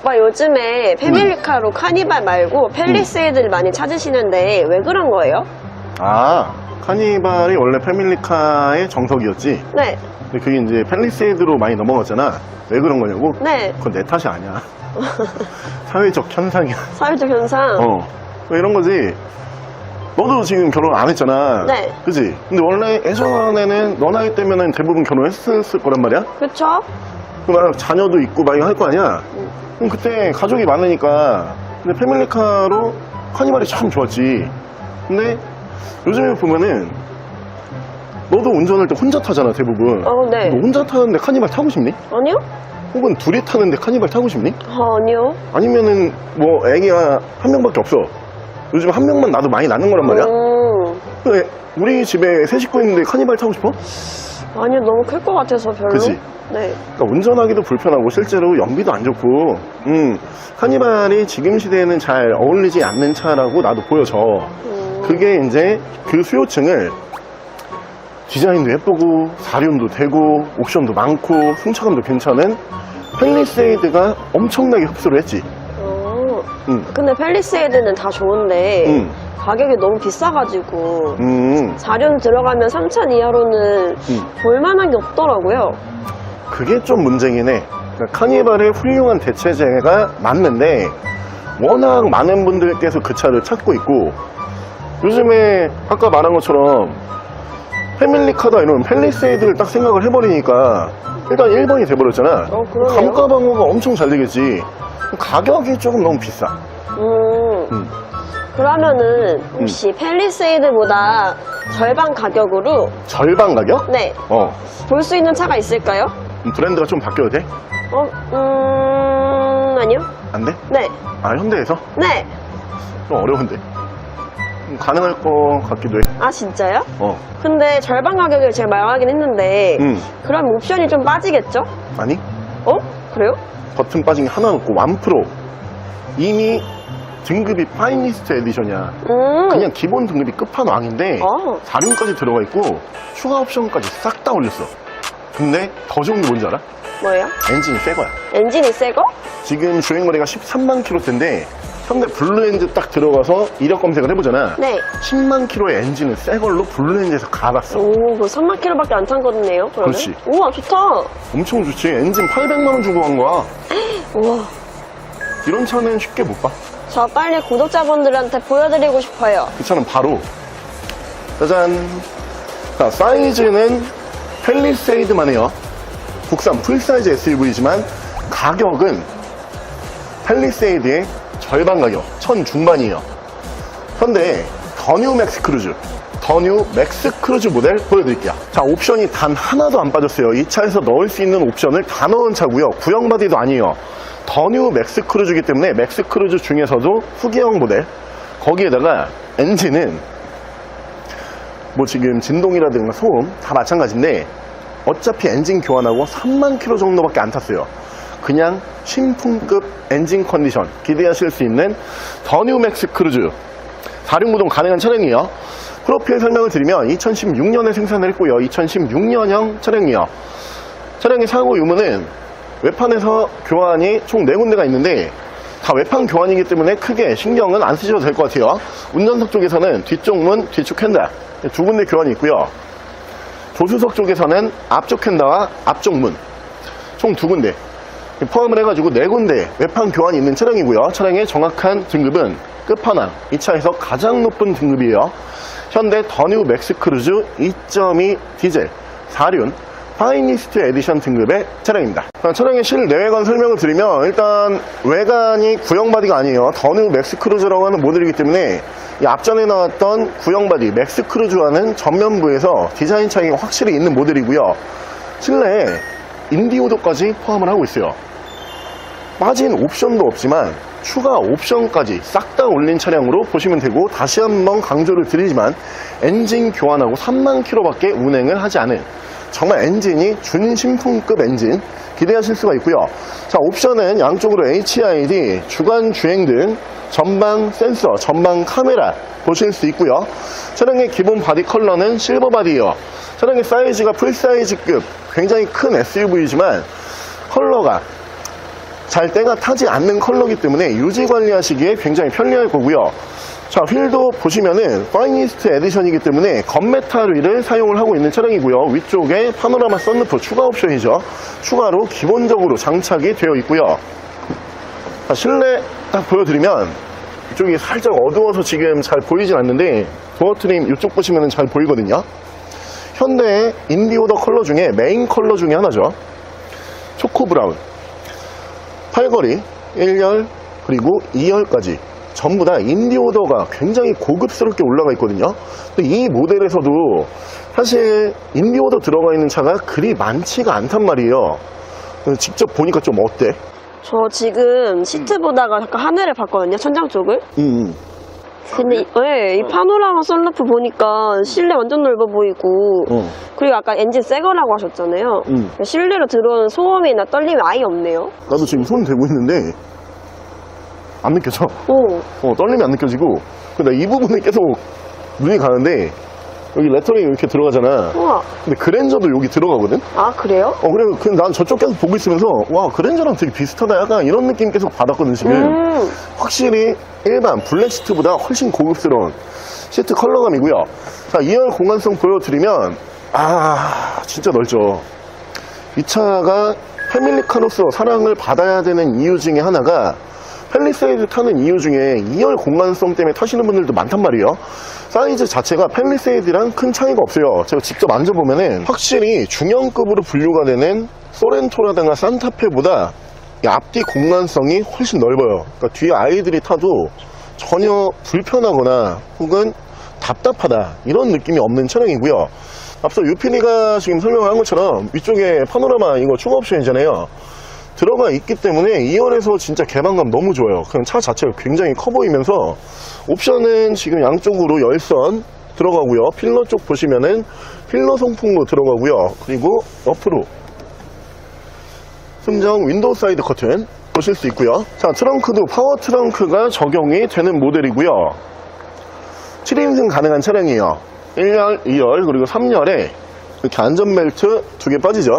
오빠 요즘에 패밀리카로 카니발 말고 펠리세이드를 많이 찾으시는데 왜 그런 거예요? 아, 카니발이 원래 패밀리카의 정석이었지. 네, 근데 그게 이제 펠리세이드로 많이 넘어갔잖아. 왜 그런 거냐고? 네. 그건 내 탓이 아니야. 사회적 현상이야. 사회적 현상. 어. 뭐 이런 거지. 너도 지금 결혼 안 했잖아. 네. 그지? 근데 원래 예전에는 너 나이 때면은 대부분 결혼했을 거란 말이야? 그쵸? 그럼 자녀도 있고 막 이거 할 거 아니야? 음. 그럼 그때 가족이 많으니까. 근데 패밀리카로 카니발이 참 좋았지. 근데 요즘에 보면은 너도 운전할 때 혼자 타잖아, 대부분. 어, 네. 너 혼자 타는데 카니발 타고 싶니? 아니요? 혹은 둘이 타는데 카니발 타고 싶니? 아, 아니요. 아니면은 뭐 애기가 한 명밖에 없어. 요즘 한 명만 나도 많이 낳는 거란 말이야. 음, 근데 우리 집에 세 식구 있는데 카니발 타고 싶어? 아니요, 너무 클 것 같아서 별로. 그치? 네. 그러니까 운전하기도 불편하고 실제로 연비도 안 좋고 음, 카니발이 지금 시대에는 잘 어울리지 않는 차라고 나도 보여져. 음, 그게 이제 그 수요층을 디자인도 예쁘고 사륜도 되고 옵션도 많고 승차감도 괜찮은 펠리세이드가 엄청나게 흡수를 했지. 어. 음, 근데 펠리세이드는 다 좋은데 음, 가격이 너무 비싸가지고 음. 4륜 들어가면 3천 이하로는 음. 볼만한 게 없더라고요. 그게 좀 문제긴 해. 그러니까 카니발의 훌륭한 대체제가 맞는데 워낙 많은 분들께서 그 차를 찾고 있고 요즘에 아까 말한 것처럼 패밀리카다 이런 펠리세이드를 딱 생각을 해버리니까 일단 1번이 돼버렸잖아. 어, 그러네요. 감가 방어가 엄청 잘 되겠지. 가격이 조금 너무 비싸. 음. 음. 그러면은 혹시 펠리세이드보다 절반 가격으로 절반 가격? 네, 어. 볼 수 있는 차가 있을까요? 브랜드가 좀 바뀌어도 돼? 어, 음, 아니요. 안 돼? 네, 아, 현대에서? 네. 좀 어려운데. 음, 가능할 것 같기도 해. 아, 진짜요? 어. 근데 절반 가격을 제가 말하긴 했는데 음. 그럼 옵션이 좀 빠지겠죠? 아니? 어? 그래요? 버튼 빠진 게 하나 없고 완 프로 이미 등급이 파이니스트 에디션이야 음. 그냥 기본 등급이 끝판왕인데 어. 4륜까지 들어가 있고 추가 옵션까지 싹 다 올렸어 근데 더 좋은 게 뭔지 알아? 뭐예요? 엔진이 새 거야 엔진이 새 거? 지금 주행거리가 13만 킬로대인데 현대 블루엔즈 딱 들어가서 이력 검색을 해보잖아 네. 10만 킬로의 엔진을 새 걸로 블루엔즈에서 갈았어 오, 그 3만 킬로밖에 안 탄거든요. 그러면? 그렇지. 우와, 좋다. 엄청 좋지 엔진 800만 원 주고 간 거야 우와. 이런 차는 쉽게 못 봐. 저 빨리 구독자분들한테 보여드리고 싶어요. 이 차는 바로 짜잔 자 사이즈는 펠리세이드만 해요 국산 풀사이즈 SUV지만 가격은 펠리세이드의 절반 가격 천 중반이에요. 현대 더뉴 맥스 크루즈 더뉴 맥스 크루즈 모델 보여드릴게요. 자 옵션이 단 하나도 안 빠졌어요. 이 차에서 넣을 수 있는 옵션을 다 넣은 차고요. 구형 바디도 아니에요. 더뉴 맥스 크루즈이기 때문에 맥스 크루즈 중에서도 후기형 모델. 거기에다가 엔진은 뭐 지금 진동이라든가 소음 다 마찬가지인데 어차피 엔진 교환하고 3만 킬로 정도밖에 안 탔어요. 그냥 신품급 엔진 컨디션 기대하실 수 있는 더 뉴 맥스 크루즈 4륜구동 가능한 차량이에요. 프로필 설명을 드리면 2016년에 생산을 했고요. 2016년형 차량이에요. 차량의 사고 유무는 외판에서 교환이 총 4군데가 있는데 다 외판 교환이기 때문에 크게 신경은 안 쓰셔도 될 것 같아요. 운전석 쪽에서는 뒤쪽 문, 뒤쪽 핸들 두 군데 교환이 있고요. 조수석 쪽에서는 앞쪽 핸다와 앞쪽 문 총 두 군데 포함을 해가지고 네 군데 외판 교환이 있는 차량이고요. 차량의 정확한 등급은 끝판왕 이 차에서 가장 높은 등급이에요. 현대 더뉴 맥스 크루즈 2.2 디젤 4륜 파이니스트 에디션 등급의 차량입니다. 자, 차량의 실내외관 설명을 드리면 일단 외관이 구형 바디가 아니에요. 더뉴 맥스 크루즈라고 하는 모델이기 때문에 이 앞전에 나왔던 구형 바디 맥스 크루즈와는 전면부에서 디자인 차이가 확실히 있는 모델이고요. 실내에 인디오도까지 포함을 하고 있어요. 빠진 옵션도 없지만 추가 옵션까지 싹 다 올린 차량으로 보시면 되고 다시 한번 강조를 드리지만 엔진 교환하고 3만 킬로밖에 운행을 하지 않은 정말 엔진이 준신품급 엔진 기대하실 수가 있고요. 자 옵션은 양쪽으로 HID, 주간 주행 등, 전방 센서, 전방 카메라 보실 수 있고요. 차량의 기본 바디 컬러는 실버 바디예요. 차량의 사이즈가 풀사이즈급 굉장히 큰 SUV이지만 컬러가 잘 때가 타지 않는 컬러기 때문에 유지 관리하시기에 굉장히 편리할 거고요. 자, 휠도 보시면은 파이니스트 에디션이기 때문에 건메탈 휠을 사용을 하고 있는 차량이고요. 위쪽에 파노라마 썬루프 추가 옵션이죠. 추가로 기본적으로 장착이 되어 있고요. 자, 실내 딱 보여드리면 이쪽이 살짝 어두워서 지금 잘 보이진 않는데 도어 트림 이쪽 보시면 잘 보이거든요. 현대의 인디오더 컬러 중에 메인 컬러 중에 하나죠. 초코 브라운. 팔걸이 1열 그리고 2열까지 전부 다 인디오더가 굉장히 고급스럽게 올라가 있거든요. 근데 이 모델에서도 사실 인디오더 들어가 있는 차가 그리 많지가 않단 말이에요. 직접 보니까 좀 어때? 저 지금 시트 보다가 잠깐 하늘을 봤거든요, 천장 쪽을. 음, 근데 이, 네, 이 파노라마 썬루프 보니까 실내 완전 넓어 보이고 어. 그리고 아까 엔진 새 거라고 하셨잖아요. 음. 실내로 들어오는 소음이나 떨림이 아예 없네요. 나도 지금 손 대고 있는데 안 느껴져. 오, 어, 떨림이 안 느껴지고 근데 이 부분에 계속 눈이 가는데 여기 레터링 이렇게 들어가잖아. 우와. 근데 그랜저도 여기 들어가거든? 아 그래요? 어, 그래, 그, 난 저쪽 계속 보고 있으면서, 와, 그랜저랑 되게 비슷하다. 약간 이런 느낌 계속 받았거든, 지금. 음, 확실히 일반 블랙 시트보다 훨씬 고급스러운 시트 컬러감이고요. 자, 2열 공간성 보여드리면, 아, 진짜 넓죠. 이 차가 패밀리 카로서 사랑을 받아야 되는 이유 중에 하나가 펠리세이드 타는 이유 중에 2열 공간성 때문에 타시는 분들도 많단 말이에요. 사이즈 자체가 펠리세이드랑 큰 차이가 없어요. 제가 직접 만져보면은 확실히 중형급으로 분류가 되는 소렌토라든가 산타페보다 이 앞뒤 공간성이 훨씬 넓어요. 그러니까 뒤에 아이들이 타도 전혀 불편하거나 혹은 답답하다 이런 느낌이 없는 차량이고요. 앞서 유피니가 지금 설명한 것처럼 위쪽에 파노라마 이거 추가 옵션이잖아요. 들어가 있기 때문에 2열에서 진짜 개방감 너무 좋아요. 그냥 차 자체가 굉장히 커 보이면서 옵션은 지금 양쪽으로 열선 들어가고요. 필러 쪽 보시면은 필러 송풍로 들어가고요. 그리고 옆으로 순정 윈도우 사이드 커튼 보실 수 있고요. 자, 트렁크도 파워 트렁크가 적용이 되는 모델이고요. 7인승 가능한 차량이에요. 1열, 2열, 그리고 3열에 이렇게 안전벨트 두 개 빠지죠.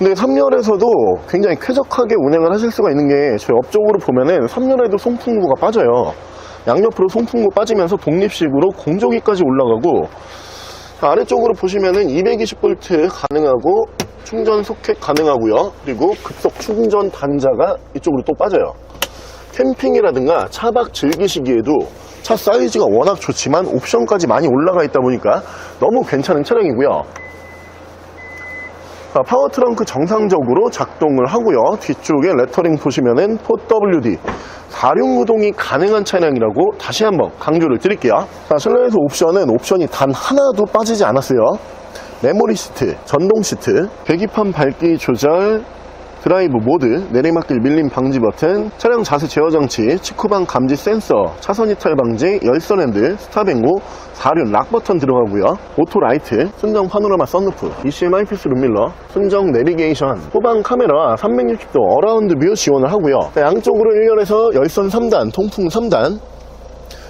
근데 3열에서도 굉장히 쾌적하게 운행을 하실 수가 있는 게 저희 옆쪽으로 보면은 3열에도 송풍구가 빠져요. 양옆으로 송풍구 빠지면서 독립식으로 공조기까지 올라가고 아래쪽으로 보시면은 220V 가능하고 충전 소켓 가능하고요. 그리고 급속 충전 단자가 이쪽으로 또 빠져요. 캠핑이라든가 차박 즐기시기에도 차 사이즈가 워낙 좋지만 옵션까지 많이 올라가 있다 보니까 너무 괜찮은 차량이고요. 자, 파워 트렁크 정상적으로 작동을 하고요. 뒤쪽에 레터링 보시면은 4WD 4륜구동이 가능한 차량이라고 다시 한번 강조를 드릴게요. 자, 실내에서 옵션은 옵션이 단 하나도 빠지지 않았어요. 메모리 시트, 전동 시트, 계기판 밝기 조절, 드라이브 모드, 내리막길 밀림 방지 버튼, 차량 자세 제어 장치, 직후방 감지 센서, 차선 이탈 방지, 열선 핸들, 스탑 앵고, 4륜 락 버튼 들어가고요. 오토 라이트, 순정 파노라마 썬루프, ECM 하이패스 룸밀러, 순정 내비게이션, 후방 카메라 360도 어라운드 뷰 지원을 하고요. 자, 양쪽으로 1열에서 열선 3단, 통풍 3단,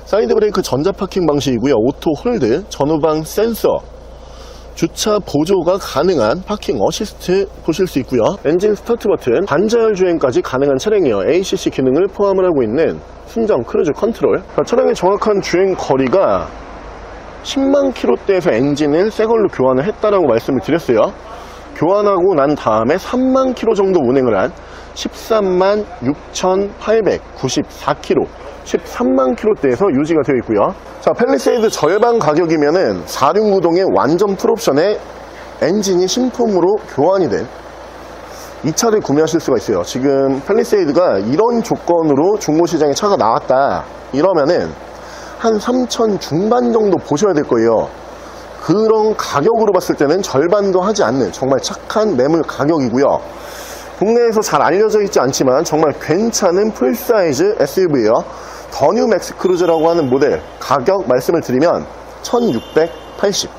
사이드 브레이크 전자 파킹 방식이고요. 오토 홀드, 전후방 센서, 주차 보조가 가능한 파킹 어시스트 보실 수 있고요. 엔진 스타트 버튼, 반자율 주행까지 가능한 차량이에요. ACC 기능을 포함을 하고 있는 순정 크루즈 컨트롤. 자, 차량의 정확한 주행 거리가 10만 킬로대에서 엔진을 새 걸로 교환을 했다라고 말씀을 드렸어요. 교환하고 난 다음에 3만 킬로 정도 운행을 한 13만 6,894 킬로 13만 킬로대에서 유지가 되어 있고요. 자, 펠리세이드 절반 가격이면은 4륜구동의 완전 풀옵션에 엔진이 신품으로 교환이 된 이 차를 구매하실 수가 있어요. 지금 펠리세이드가 이런 조건으로 중고시장에 차가 나왔다 이러면은 한 3천 중반 정도 보셔야 될 거예요. 그런 가격으로 봤을 때는 절반도 하지 않는 정말 착한 매물 가격이고요. 국내에서 잘 알려져 있지 않지만 정말 괜찮은 풀사이즈 SUV예요. 더뉴 맥스 크루즈라고 하는 모델 가격 말씀을 드리면 1680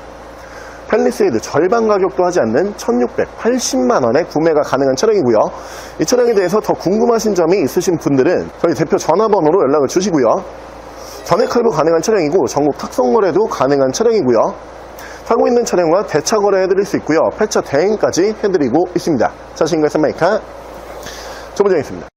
펠리세이드 절반 가격도 하지 않는 1680만원에 구매가 가능한 차량이고요. 이 차량에 대해서 더 궁금하신 점이 있으신 분들은 저희 대표 전화번호로 연락을 주시고요. 전액 할부 가능한 차량이고 전국 탁송거래도 가능한 차량이고요. 타고 있는 차량과 대차 거래해드릴 수 있고요. 폐차 대행까지 해드리고 있습니다. 자신과 산마이카 조부장이었습니다.